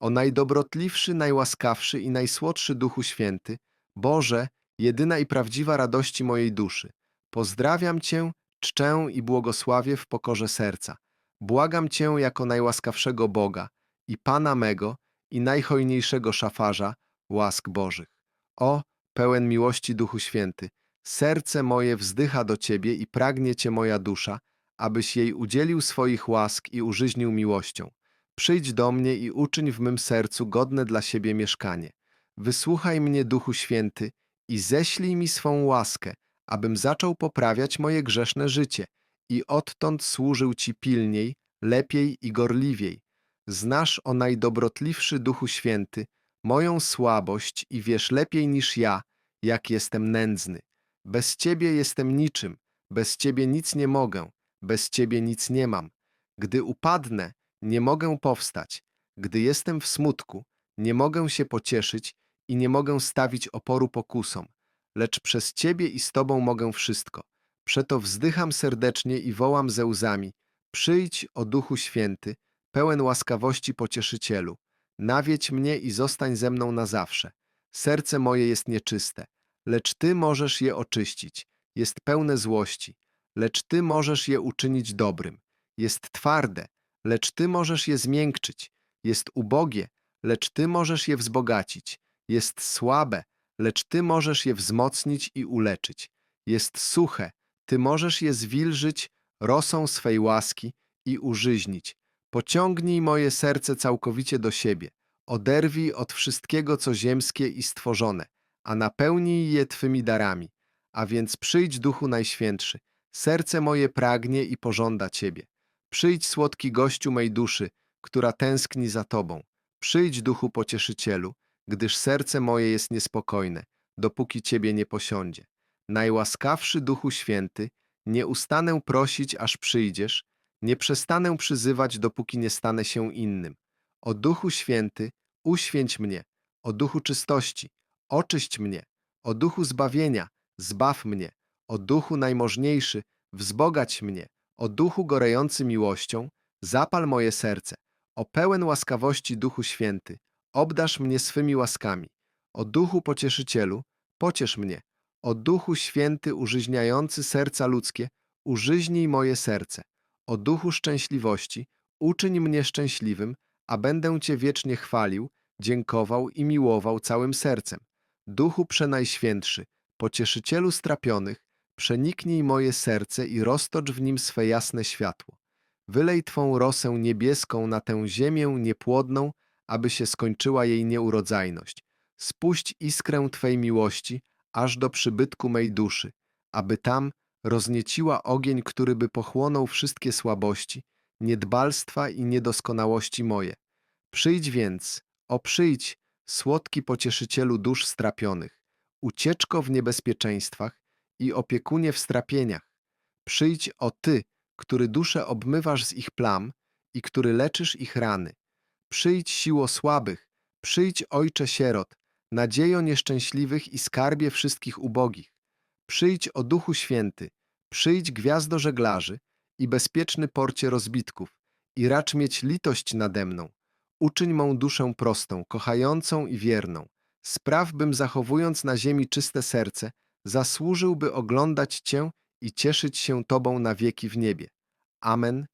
O najdobrotliwszy, najłaskawszy i najsłodszy Duchu Święty, Boże, jedyna i prawdziwa radości mojej duszy, pozdrawiam Cię, czczę i błogosławię w pokorze serca. Błagam Cię jako najłaskawszego Boga i Pana mego i najhojniejszego szafarza łask Bożych. O, pełen miłości Duchu Święty, serce moje wzdycha do Ciebie i pragnie Cię moja dusza, abyś jej udzielił swoich łask i użyźnił miłością. Przyjdź do mnie i uczyń w mym sercu godne dla siebie mieszkanie. Wysłuchaj mnie, Duchu Święty, i ześlij mi swą łaskę, abym zaczął poprawiać moje grzeszne życie i odtąd służył Ci pilniej, lepiej i gorliwiej. Znasz, o najdobrotliwszy Duchu Święty, moją słabość i wiesz lepiej niż ja, jak jestem nędzny. Bez Ciebie jestem niczym, bez Ciebie nic nie mogę, bez Ciebie nic nie mam. Gdy upadnę, nie mogę powstać. Gdy jestem w smutku, nie mogę się pocieszyć i nie mogę stawić oporu pokusom. Lecz przez Ciebie i z Tobą mogę wszystko. Przeto wzdycham serdecznie i wołam ze łzami. Przyjdź, o Duchu Święty, pełen łaskawości pocieszycielu. Nawiedź mnie i zostań ze mną na zawsze. Serce moje jest nieczyste, lecz Ty możesz je oczyścić. Jest pełne złości, lecz Ty możesz je uczynić dobrym. Jest twarde, lecz Ty możesz je zmiękczyć. Jest ubogie, lecz Ty możesz je wzbogacić. Jest słabe, lecz Ty możesz je wzmocnić i uleczyć. Jest suche, Ty możesz je zwilżyć rosą swej łaski i użyźnić. Pociągnij moje serce całkowicie do siebie. Oderwij od wszystkiego, co ziemskie i stworzone, a napełnij je Twymi darami. A więc przyjdź, Duchu Najświętszy. Serce moje pragnie i pożąda Ciebie. Przyjdź, słodki gościu mej duszy, która tęskni za Tobą. Przyjdź, Duchu Pocieszycielu, gdyż serce moje jest niespokojne, dopóki Ciebie nie posiądzie. Najłaskawszy Duchu Święty, nie ustanę prosić, aż przyjdziesz, nie przestanę przyzywać, dopóki nie stanę się innym. O Duchu Święty, uświęć mnie, o Duchu czystości, oczyść mnie, o Duchu zbawienia, zbaw mnie, o Duchu najmożniejszy, wzbogać mnie, o Duchu gorejący miłością, zapal moje serce, o pełen łaskawości Duchu Święty, obdasz mnie swymi łaskami, o Duchu Pocieszycielu, pociesz mnie, o Duchu Święty użyźniający serca ludzkie, użyźnij moje serce, o Duchu Szczęśliwości, uczyń mnie szczęśliwym, a będę Cię wiecznie chwalił, dziękował i miłował całym sercem. Duchu Przenajświętszy, Pocieszycielu strapionych, przeniknij moje serce i roztocz w nim swe jasne światło. Wylej Twą rosę niebieską na tę ziemię niepłodną, aby się skończyła jej nieurodzajność. Spuść iskrę Twej miłości, aż do przybytku mej duszy, aby tam roznieciła ogień, który by pochłonął wszystkie słabości, niedbalstwa i niedoskonałości moje. Przyjdź więc, o przyjdź, słodki pocieszycielu dusz strapionych, ucieczko w niebezpieczeństwach i opiekunie w strapieniach. Przyjdź, o Ty, który duszę obmywasz z ich plam i który leczysz ich rany. Przyjdź, siło słabych, przyjdź, ojcze sierot, nadziejo nieszczęśliwych i skarbie wszystkich ubogich. Przyjdź, o Duchu Święty, przyjdź, gwiazdo żeglarzy i bezpieczny porcie rozbitków i racz mieć litość nade mną. Uczyń mą duszę prostą, kochającą i wierną. Spraw, bym zachowując na ziemi czyste serce, zasłużyłby oglądać Cię i cieszyć się Tobą na wieki w niebie. Amen